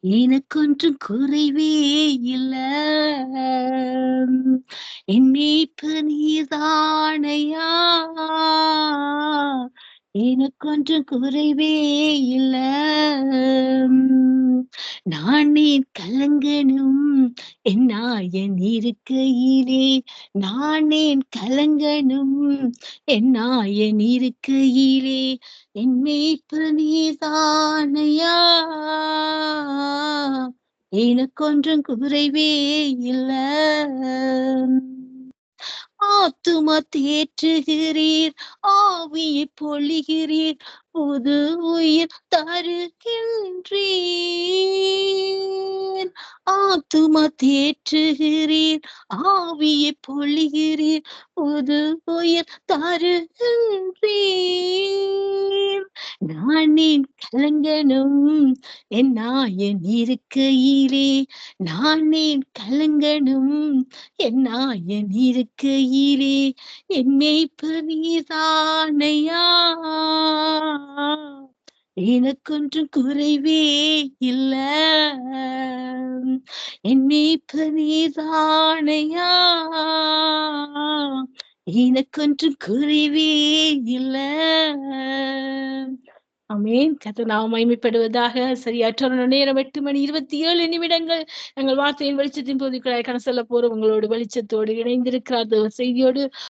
எனக்கொன்றும் குறைவே இல்ல. என் மீட்பு நீதானையா? எனக்கொன்றும் குறைவே இல்லை. நான் நீர் கலங்கனும் என்னாயன் இருக்கையிலே. நானேன் கலங்கனும் என்னாயன் இருக்கையிலே. என் மீட்பு நீதானையா? எனக்கொன்றும் குறைவே இல்ல. ஆத்துமா தேற்றுகிறீர் ஆவியை பொழிகிறீர் புது உயிர் தருகின்றீர். ஆத்துமா தேற்றுகிறீர் ஆவியை பொழிகிறீர் புது உயிர் தருகின்றீர். நானேன் கலங்கணும். என் நாயன் இருக்கையிலே நானேன் கலங்கணும். என் நாயன் இருக்கையிலே என் மேய்ப்பு நீதானையா? எனக்கொன்றும் குறைவே இல்ல. என் மேய்ப்பு நீதானையா? எனக்கொன்றும் குறைவே இல்ல. அமேன் கத்த நாம் சரியாற்ற நேரம் எட்டு மணி இருபத்தி ஏழு நிமிடங்கள். நாங்கள் வார்த்தையின் வெளிச்சத்தின் போது கண சொல்ல போறோம். உங்களோடு வெளிச்சத்தோடு இணைந்திருக்கிறார். செய்தியோடு